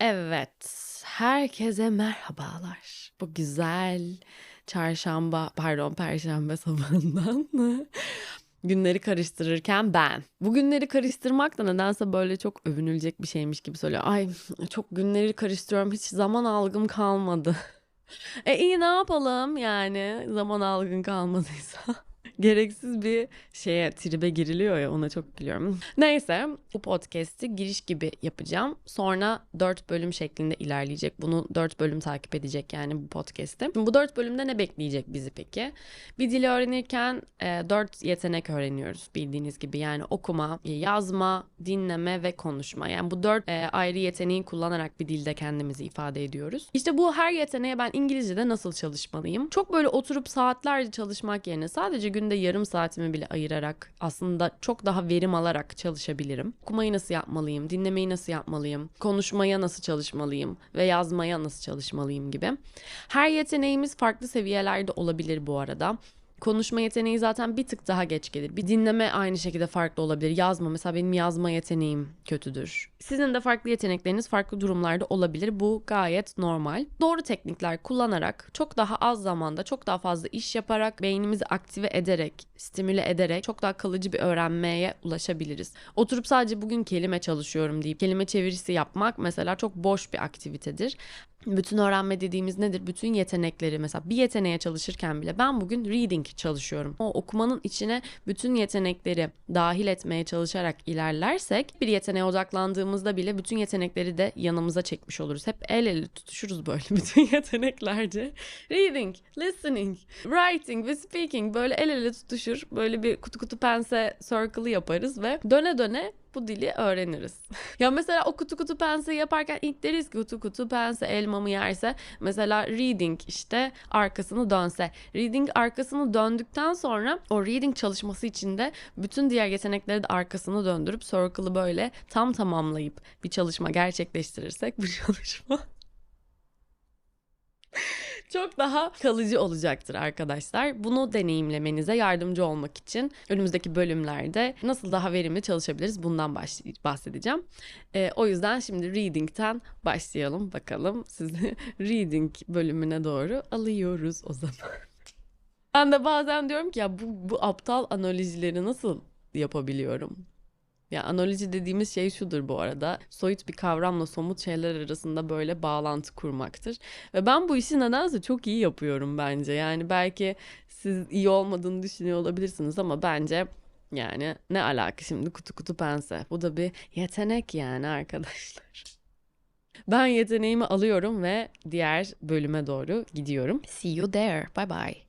Evet, herkese merhabalar. Bu güzel çarşamba, pardon perşembe sabahından günleri karıştırırken ben. Bu günleri karıştırmak da nedense böyle çok övünülecek bir şeymiş gibi söylüyor. Ay çok günleri karıştırıyorum hiç zaman algım kalmadı. E iyi ne yapalım yani zaman algın kalmadıysa. Gereksiz bir şeye tribe giriliyor ya ona çok gülüyorum. Neyse bu podcast'i giriş gibi yapacağım. Sonra 4 bölüm şeklinde ilerleyecek. Bunu 4 bölüm takip edecek yani bu podcast'i. Bu 4 bölümde ne bekleyecek bizi peki? Bir dili öğrenirken e, 4 yetenek öğreniyoruz bildiğiniz gibi. Yani okuma, yazma, dinleme ve konuşma. Yani bu 4 e, ayrı yeteneği kullanarak bir dilde kendimizi ifade ediyoruz. İşte bu her yeteneğe ben İngilizce'de nasıl çalışmalıyım? Çok böyle oturup saatlerce çalışmak yerine sadece günde yarım saatimi bile ayırarak aslında çok daha verim alarak çalışabilirim. Okumayı nasıl yapmalıyım, dinlemeyi nasıl yapmalıyım, konuşmaya nasıl çalışmalıyım ve yazmaya nasıl çalışmalıyım gibi. Her yeteneğimiz farklı seviyelerde olabilir bu arada. Konuşma yeteneği zaten bir tık daha geç gelir. Bir dinleme aynı şekilde farklı olabilir. Yazma mesela benim yazma yeteneğim kötüdür. Sizin de farklı yetenekleriniz farklı durumlarda olabilir. Bu gayet normal. Doğru teknikler kullanarak çok daha az zamanda çok daha fazla iş yaparak beynimizi aktive ederek, stimüle ederek çok daha kalıcı bir öğrenmeye ulaşabiliriz. Oturup sadece bugün kelime çalışıyorum deyip kelime çevirisi yapmak mesela çok boş bir aktivitedir. Bütün öğrenme dediğimiz nedir? Bütün yetenekleri mesela bir yeteneğe çalışırken bile ben bugün reading çalışıyorum. O okumanın içine bütün yetenekleri dahil etmeye çalışarak ilerlersek bir yeteneğe odaklandığımızda bile bütün yetenekleri de yanımıza çekmiş oluruz. Hep el ele tutuşuruz böyle bütün yeteneklerce. Reading, listening, writing ve speaking böyle el ele tutuşur. Böyle bir kutu kutu pense circle'ı yaparız ve döne döne bu dili öğreniriz. ya mesela o kutu kutu pense yaparken ilk deriz ki kutu kutu pense elmamı yerse mesela reading işte arkasını dönse. Reading arkasını döndükten sonra o reading çalışması için de bütün diğer yetenekleri de arkasını döndürüp circle'ı böyle tam tamamlayıp bir çalışma gerçekleştirirsek bu çalışma çok daha kalıcı olacaktır arkadaşlar. Bunu deneyimlemenize yardımcı olmak için önümüzdeki bölümlerde nasıl daha verimli çalışabiliriz bundan bahsedeceğim. E, o yüzden şimdi reading'ten başlayalım bakalım. Sizi reading bölümüne doğru alıyoruz o zaman. Ben de bazen diyorum ki ya bu, bu aptal analizileri nasıl yapabiliyorum? Ya analoji dediğimiz şey şudur bu arada. Soyut bir kavramla somut şeyler arasında böyle bağlantı kurmaktır. Ve ben bu işi nedense çok iyi yapıyorum bence. Yani belki siz iyi olmadığını düşünüyor olabilirsiniz ama bence yani ne alaka şimdi kutu kutu pense. Bu da bir yetenek yani arkadaşlar. Ben yeteneğimi alıyorum ve diğer bölüme doğru gidiyorum. See you there. Bye bye.